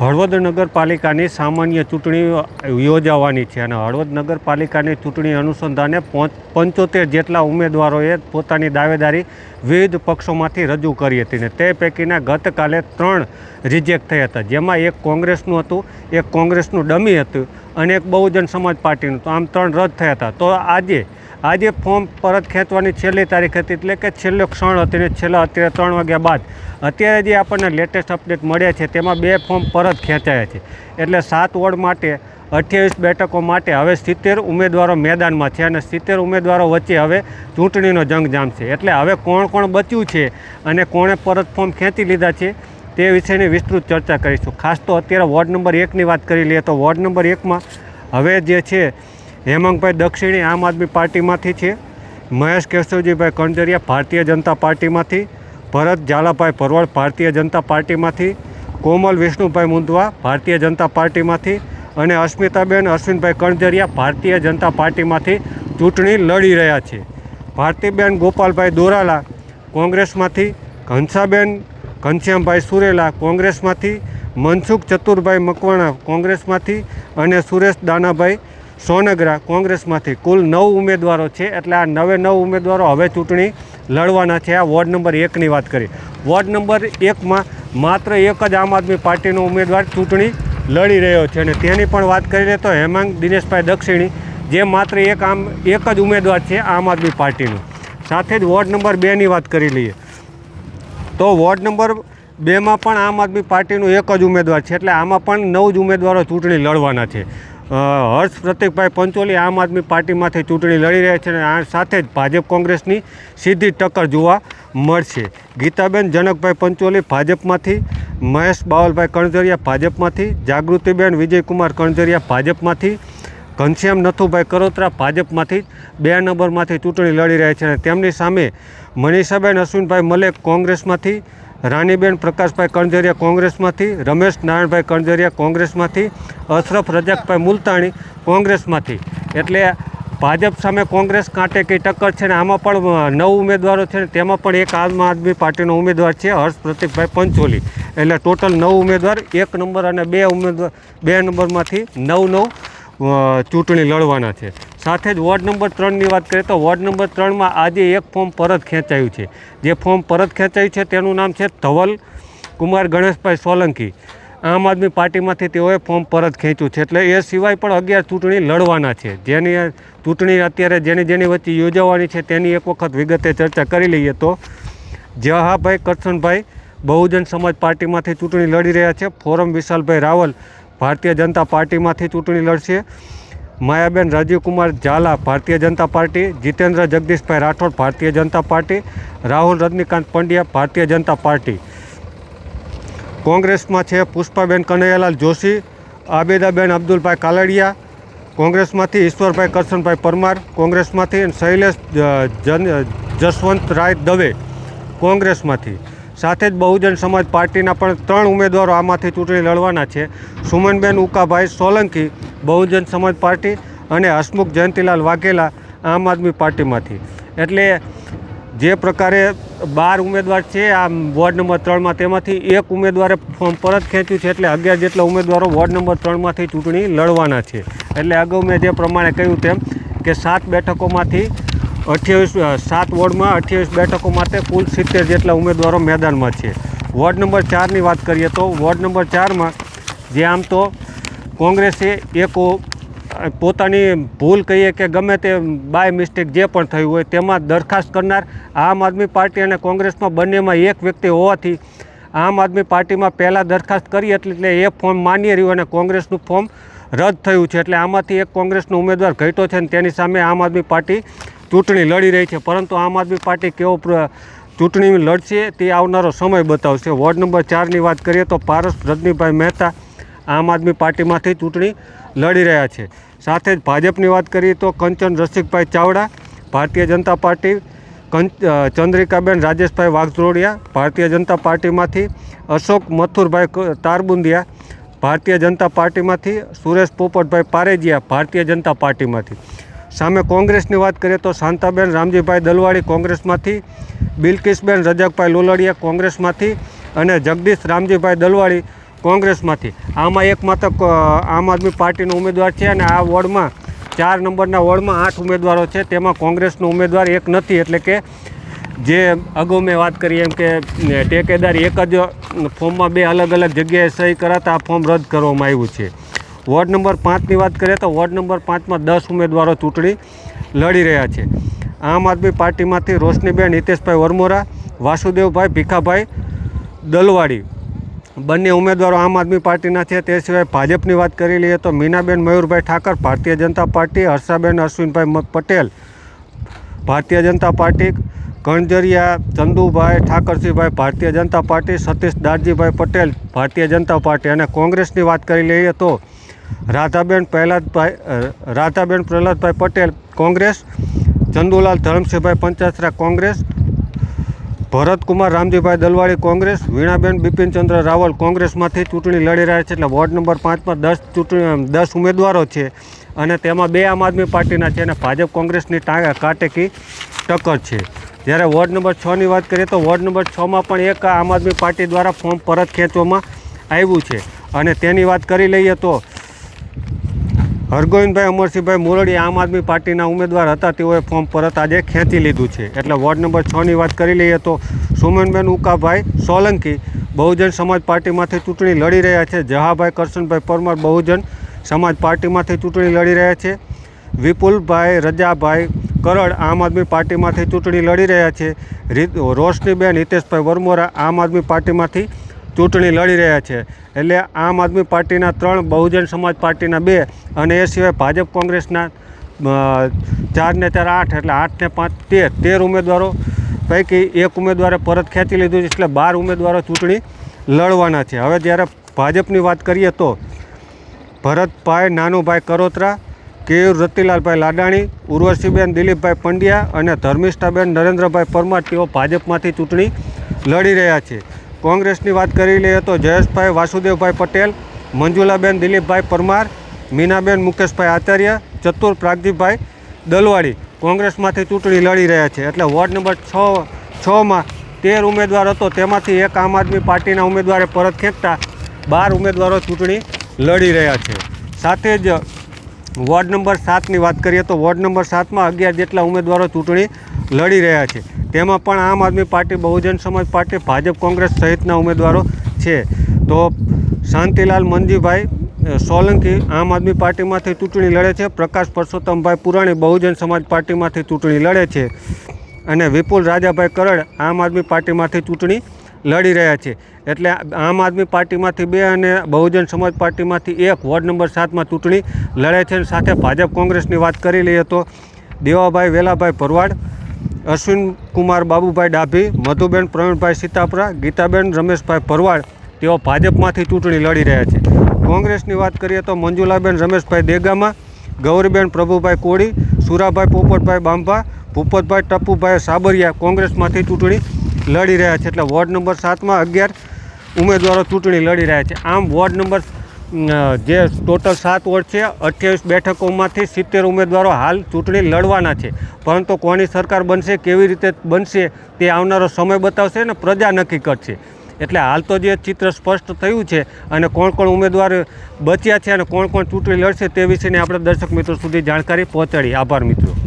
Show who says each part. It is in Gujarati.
Speaker 1: હળવદ નગરપાલિકાની સામાન્ય ચૂંટણી યોજાવાની છે અને હળવદ નગરપાલિકાની ચૂંટણી અનુસંધાને પંચોતેર જેટલા ઉમેદવારોએ પોતાની દાવેદારી વિવિધ પક્ષોમાંથી રજૂ કરી હતી ને તે પૈકીના ગતકાલે ત્રણ રિજેક્ટ થયા હતા. જેમાં એક કોંગ્રેસનું હતું, એક કોંગ્રેસનું ડમી હતું અને એક બહુજન સમાજ પાર્ટીનું તો આમ ત્રણ રદ થયા હતા. તો આજે આજે ફોર્મ પરત ખેંચવાની છેલ્લી તારીખ હતી એટલે કે છેલ્લો ક્ષણ હતી ને છેલ્લા અત્યારે ત્રણ વાગ્યા બાદ. અત્યારે જે આપણને લેટેસ્ટ અપડેટ મળ્યા છે તેમાં બે ફોર્મ પરત ખેંચાયા છે. એટલે સાત વોર્ડ માટે અઠ્યાવીસ બેઠકો માટે હવે સિત્તેર ઉમેદવારો મેદાનમાં છે અને સિત્તેર ઉમેદવારો વચ્ચે હવે ચૂંટણીનો જંગ જામશે એટલે હવે કોણ કોણ બચ્યું છે અને કોણે પરત ફોર્મ ખેંચી લીધા છે તે વિશેની વિસ્તૃત ચર્ચા કરીશું. ખાસ તો અત્યારે વોર્ડ નંબર એકની વાત કરી લઈએ તો વોર્ડ નંબર એકમાં હવે જે છે હેમંતભાઈ દક્ષિણી આમ આદમી પાર્ટીમાંથી છે, મહેશ કેશવજીભાઈ કણજરિયા ભારતીય જનતા પાર્ટીમાંથી, ભરત ઝાલાભાઈ ભરવાડ ભારતીય જનતા પાર્ટીમાંથી કોમલ વિષ્ણુભાઈ મુંદવા ભારતીય જનતા પાર્ટીમાંથી અને અસ્મિતાબેન, અશ્વિનભાઈ કણજરિયા ભારતીય જનતા પાર્ટીમાંથી ચૂંટણી લડી રહ્યા છે. ભારતીબેન ગોપાલભાઈ દોરાલા કોંગ્રેસમાંથી, ઘનશ્યાબેન, ઘનશ્યામભાઈ સુરેલા કોંગ્રેસમાંથી, મનસુખ ચતુરભાઈ મકવાણા કોંગ્રેસમાંથી અને સુરેશ દાનાભાઈ સોનગરા કોંગ્રેસમાંથી કુલ નવ ઉમેદવારો છે એટલે આ નવે નવ ઉમેદવારો હવે ચૂંટણી લડવાના છે. આ વોર્ડ નંબર એકની વાત કરી વોર્ડ નંબર એકમાં માત્ર એક જ આમ આદમી પાર્ટીનો ઉમેદવાર ચૂંટણી લડી રહ્યો છે અને તેની પણ વાત કરી લે તો હેમાંગ દિનેશભાઈ દક્ષિણી, જે માત્ર એક આમ એક જ ઉમેદવાર છે આમ આદમી પાર્ટીનું. સાથે જ વોર્ડ નંબર બેની વાત કરી લઈએ. તો વોર્ડ નંબર બેમાં પણ આમ આદમી પાર્ટીનું એક જ ઉમેદવાર છે એટલે આમાં પણ નવ જ ઉમેદવારો ચૂંટણી લડવાના છે. હર્ષ પ્રતિકભાઈ પંચોલી આમ આદમી પાર્ટીમાંથી ચૂંટણી લડી રહ્યા છે અને આ સાથે જ ભાજપ કોંગ્રેસની સીધી ટક્કર જોવા મળશે. ગીતાબેન જનકભાઈ પંચોલી ભાજપમાંથી, મહેશ બાવલભાઈ કણઝરિયા ભાજપમાંથી, જાગૃતિબેન વિજયકુમાર કણઝરિયા ભાજપમાંથી, ઘનશ્યામ નથુભાઈ કરોત્રા ભાજપમાંથી બે નંબરમાંથી ચૂંટણી લડી રહ્યા છે અને તેમની સામે મનીષાબેન અશ્વિનભાઈ મલેક કોંગ્રેસમાંથી રાનીબેન પ્રકાશભાઈ કણઝરિયા કોંગ્રેસમાંથી રમેશ નારાયણભાઈ કણઝરિયા કોંગ્રેસમાંથી, અશરફ રજાકભાઈ મુલતાણી કોંગ્રેસમાંથી. એટલે ભાજપ સામે કોંગ્રેસ કાંટે કઈ ટક્કર છે ને, આમાં પણ નવ ઉમેદવારો છે ને, તેમાં પણ એક આમ આદમી પાર્ટીનો ઉમેદવાર છે હર્ષ પ્રતિકભાઈ પંચોલી. એટલે ટોટલ નવ ઉમેદવાર, એક નંબર અને બે ઉમેદવાર, બે નંબરમાંથી નવ નવ ચૂંટણી લડવાના છે. સાથે જ વોર્ડ નંબર ત્રણની વાત કરીએ તો વોર્ડ નંબર ત્રણમાં આજે એક ફોર્મ પરત ખેંચાયું છે. જે ફોર્મ પરત ખેંચાયું છે તેનું નામ છે ધવલ કુમાર ગણેશભાઈ સોલંકી. આમ આદમી પાર્ટીમાંથી તેઓએ ફોર્મ પરત ખેંચ્યું છે. એટલે એ સિવાય પણ અગિયાર ચૂંટણી લડવાના છે. જેની ચૂંટણી અત્યારે જેની જેની વચ્ચે યોજાવાની છે તેની એક વખત વિગતે ચર્ચા કરી લઈએ તો જહાભાઈ કરશનભાઈ બહુજન સમાજ પાર્ટીમાંથી ચૂંટણી લડી રહ્યા છે. ફોરમ વિશાલભાઈ રાવલ ભારતીય જનતા પાર્ટીમાંથી ચૂંટણી લડશે. Mayaben Rajivkumar Zala Bharatiya Janata party, Jitendra Jagdishbhai Rathod Bharatiya Janata party, Rahul Rajnikant Pandya Bharatiya Janata party. કોંગ્રેસમાં છે પુષ્પાબેન કનૈયાલાલ જોશી, આબેદાબેન અબ્દુલભાઈ કાલડિયા, કોંગ્રેસમાંથી ઈશ્વરભાઈ કરશનભાઈ પરમાર, કોંગ્રેસમાંથી શૈલેષ જસવંત રાય દવે કોંગ્રેસમાંથી. સાથે જ બહુજન સમાજ પાર્ટીના પણ ત્રણ ઉમેદવારો આમાંથી ચૂંટણી લડવાના છે. સુમનબેન, ઉકાભાઈ, સોલંકી, બહુજન સમાજ પાર્ટી અને હસમુખ, જયંતિલાલ વાઘેલા આમ આદમી પાર્ટીમાંથી. એટલે જે પ્રકારે બાર ઉમેદવાર છે આ વોર્ડ નંબર ત્રણમાં તેમાંથી એક ઉમેદવારે ફોર્મ પરત ખેંચ્યું છે, એટલે અગિયાર જેટલા ઉમેદવારો વોર્ડ નંબર ત્રણમાંથી ચૂંટણી લડવાના છે. એટલે અગાઉ મેં જે પ્રમાણે કહ્યું તેમ કે સાત બેઠકોમાંથી અઠ્યાવીસ સાત વોર્ડમાં અઠ્યાવીસ બેઠકો માટે કુલ સિત્તેર જેટલા ઉમેદવારો મેદાનમાં છે. વોર્ડ નંબર ચારની વાત કરીએ તો વોર્ડ નંબર ચારમાં જે આમ તો કોંગ્રેસે એક પોતાની ભૂલ કહીએ કે ગમે તે બાય મિસ્ટેક જે પણ થયું હોય તેમાં દરખાસ્ત કરનાર આમ આદમી પાર્ટી અને કોંગ્રેસમાં બંનેમાં એક વ્યક્તિ હોવાથી આમ આદમી પાર્ટીમાં પહેલાં દરખાસ્ત કરી એટલે એ ફોર્મ માન્ય રહ્યું અને કોંગ્રેસનું ફોર્મ રદ થયું છે. એટલે આમાંથી એક કોંગ્રેસનો ઉમેદવાર ઘટ્યો છે અને તેની સામે આમ આદમી પાર્ટી ચૂંટણી લડી રહી છે. પરંતુ આમ આદમી પાર્ટી કેવો ચૂંટણી લડશે તે આવનારો સમય બતાવશે. વોર્ડ નંબર ચારની વાત કરીએ તો પારસ રજનીભાઈ મહેતા આમ આદમી પાર્ટીમાંથી ચૂંટણી લડી રહ્યા છે. સાથે જ ભાજપની વાત કરીએ તો કંચન રસિકભાઈ ચાવડા, ભારતીય જનતા પાર્ટી ચંદ્રિકાબેન રાજેશભાઈ વાઘજોડિયા, ભારતીય જનતા પાર્ટીમાંથી અશોક મથુરભાઈ તારબુંદિયા, ભારતીય જનતા પાર્ટીમાંથી સુરેશ પોપટભાઈ પારેજિયા, ભારતીય જનતા પાર્ટીમાંથી. સામે કોંગ્રેસની વાત કરીએ તો શાંતાબેન, રામજીભાઈ દલવાડી કોંગ્રેસમાંથી બિલકિસબેન રજકભાઈ લોલડિયા કોંગ્રેસમાંથી અને જગદીશ, રામજીભાઈ દલવાડી કોંગ્રેસમાંથી. આમાં એક માત્ર આમ આદમી પાર્ટીનો ઉમેદવાર છે અને આ વોર્ડમાં, ચાર નંબરના વોર્ડમાં આઠ ઉમેદવારો છે. તેમાં કોંગ્રેસનો ઉમેદવાર એક નથી, એટલે કે જે અગાઉ મેં વાત કરી એમ કે ટેકેદાર એક જ ફોર્મમાં બે અલગ અલગ જગ્યાએ સહી કરાતા આ ફોર્મ રદ કરવામાં આવ્યું છે. વોર્ડ નંબર પાંચની વાત કરીએ તો વોર્ડ નંબર પાંચમાં દસ ઉમેદવારો ચૂંટણી લડી રહ્યા છે. આમ આદમી પાર્ટીમાંથી રોશનીબેન, હિતેશભાઈ વરમોરા, વાસુદેવભાઈ ભીખાભાઈ દલવાડી બંને ઉમેદવારો આમ આદમી પાર્ટીના છે. તે સિવાય ભાજપની વાત કરી લઈએ તો મીનાબેન, મયુરભાઈ ઠાકર, ભારતીય જનતા પાર્ટી, હર્ષાબેન, અશ્વિનભાઈ Patel, Bharatiya Janata party Kanjariya Chandubhai Thakarsinhbhai Bharatiya Janata party, Satish Darjibhai Patel, Bharatiya Janata party અને કોંગ્રેસની વાત કરી લઈએ તો રાધાબેન પ્રહલાદભાઈ રાધાબેન પ્રહલાદભાઈ પટેલ કોંગ્રેસ, ચંદુલાલ ધરમસિંહભાઈ પંચાસરા કોંગ્રેસ, ભરતકુમાર રામજીભાઈ દલવાડી કોંગ્રેસ, વીણાબેન બિપિનચંદ્ર રાવલ કોંગ્રેસમાંથી ચૂંટણી લડી રહ્યા છે એટલે વોર્ડ નંબર પાંચમાં દસ ચૂંટણી દસ ઉમેદવારો છે અને તેમાં બે આમ આદમી પાર્ટીના છે અને ભાજપ કોંગ્રેસની કાટેકી ટક્કર છે. જ્યારે વોર્ડ નંબર છની વાત કરીએ તો વોર્ડ નંબર છમાં પણ એક આમ આદમી પાર્ટી દ્વારા ફોર્મ પરત ખેંચવામાં આવ્યું છે. અને તેની વાત કરી લઈએ તો હરગોવિંદભાઈ, અમરસિંહભાઈ મોરડી આમ આદમી પાર્ટીના ઉમેદવાર હતા, તેઓએ ફોર્મ પરત આજે ખેંચી લીધું છે. એટલે વોર્ડ નંબર છની વાત કરી લઈએ તો સુમનબેન ઉકાભાઈ સોલંકી બહુજન સમાજ પાર્ટીમાંથી ચૂંટણી લડી રહ્યા છે. જહાભાઈ કરશનભાઈ પરમાર બહુજન સમાજ પાર્ટીમાંથી ચૂંટણી લડી રહ્યા છે. વિપુલભાઈ રજાભાઈ કરડ આમ આદમી પાર્ટીમાંથી ચૂંટણી લડી રહ્યા છે. રોશનીબેન હિતેશભાઈ વરમોરા આમ આદમી પાર્ટીમાંથી ચૂંટણી લડી રહ્યા છે. એટલે આમ આદમી પાર્ટીના ત્રણ બહુજન સમાજ પાર્ટીના બે અને એ સિવાય ભાજપ કોંગ્રેસના ચાર ને ચાર આઠ એટલે આઠ ને પાંચ તેર તેર ઉમેદવારો પૈકી એક ઉમેદવારે પરત ખેંચી લીધું છે. એટલે બાર ઉમેદવારો ચૂંટણી લડવાના છે. હવે જ્યારે ભાજપની વાત કરીએ તો ભરતભાઈ, નાનુભાઈ કરોત્રા, કેયુર, રતિલાલભાઈ લાડાણી, ઉર્વશીબેન, દિલીપભાઈ પંડ્યા અને ધર્મિષ્ઠાબેન, નરેન્દ્રભાઈ પરમાર તેઓ ભાજપમાંથી ચૂંટણી લડી રહ્યા છે. કોંગ્રેસની વાત કરી લઈએ તો જયેશભાઈ વાસુદેવભાઈ પટેલ, મંજુલાબેન દિલીપભાઈ પરમાર, મીનાબેન મુકેશભાઈ આચાર્ય, ચતુર પ્રાગજીભાઈ દલવાડી કોંગ્રેસમાંથી ચૂંટણી લડી રહ્યા છે. એટલે વોર્ડ નંબર છ, છમાં તેર ઉમેદવાર હતો. તેમાંથી એક આમ આદમી પાર્ટીના ઉમેદવારે પરત ખેંચતા બાર ઉમેદવારો ચૂંટણી લડી રહ્યા છે. સાથે જ વોર્ડ નંબર સાતની વાત કરીએ તો વોર્ડ નંબર સાતમાં અગિયાર જેટલા ઉમેદવારો ચૂંટણી લડી રહ્યા છે. તેમાં પણ આમ આદમી પાર્ટી, બહુજન સમાજ પાર્ટી, ભાજપ, કોંગ્રેસ સહિતના ઉમેદવારો છે. તો શાંતિલાલ મનજીભાઈ સોલંકી આમ આદમી પાર્ટીમાંથી ચૂંટણી લડે છે. પ્રકાશ પરસોત્તમભાઈ પુરાણી બહુજન સમાજ પાર્ટીમાંથી ચૂંટણી લડે છે. અને વિપુલ રાજાભાઈ કરડ આમ આદમી પાર્ટીમાંથી ચૂંટણી લડી રહ્યા છે. એટલે આમ આદમી પાર્ટીમાંથી બે અને બહુજન સમાજ પાર્ટીમાંથી એક વોર્ડ નંબર સાતમાં ચૂંટણી લડે છે. અને સાથે ભાજપ કોંગ્રેસની વાત કરી લઈએ તો દેવાભાઈ વેલાભાઈ ભરવાડ અશ્વિન કુમાર, બાબુભાઈ ડાભી, મધુબેન પ્રવીણભાઈ સીતાપરા, ગીતાબેન રમેશભાઈ ભરવાડ તેઓ ભાજપમાંથી ચૂંટણી લડી રહ્યા છે. કોંગ્રેસની વાત કરીએ તો મંજુલાબેન રમેશભાઈ દેગામા, ગૌરીબેન પ્રભુભાઈ કોળી, સુરાભાઈ પોપટભાઈ બાંભા, ભૂપતભાઈ ટપુભાઈ સાબરિયા કોંગ્રેસમાંથી ચૂંટણી લડી રહ્યા છે. એટલે વોર્ડ નંબર સાતમાં અગિયાર ઉમેદવારો ચૂંટણી લડી રહ્યા છે. આમ વોર્ડ નંબર જે ટોટલ સાત વોર્ડ છે, અઠ્યાવીસ બેઠકોમાંથી સિત્તેર ઉમેદવારો હાલ ચૂંટણી લડવાના છે. પરંતુ કોની સરકાર બનશે, કેવી રીતે બનશે, તે આવનારો સમય બતાવશે અને પ્રજા નક્કી કરશે. એટલે હાલ તો જે ચિત્ર સ્પષ્ટ થયું છે અને કોણ કોણ ઉમેદવાર બચ્યા છે અને કોણ કોણ ચૂંટણી લડશે તે વિશેની આપણે દર્શક મિત્રો સુધી જાણકારી પહોંચાડી. આભાર મિત્રો.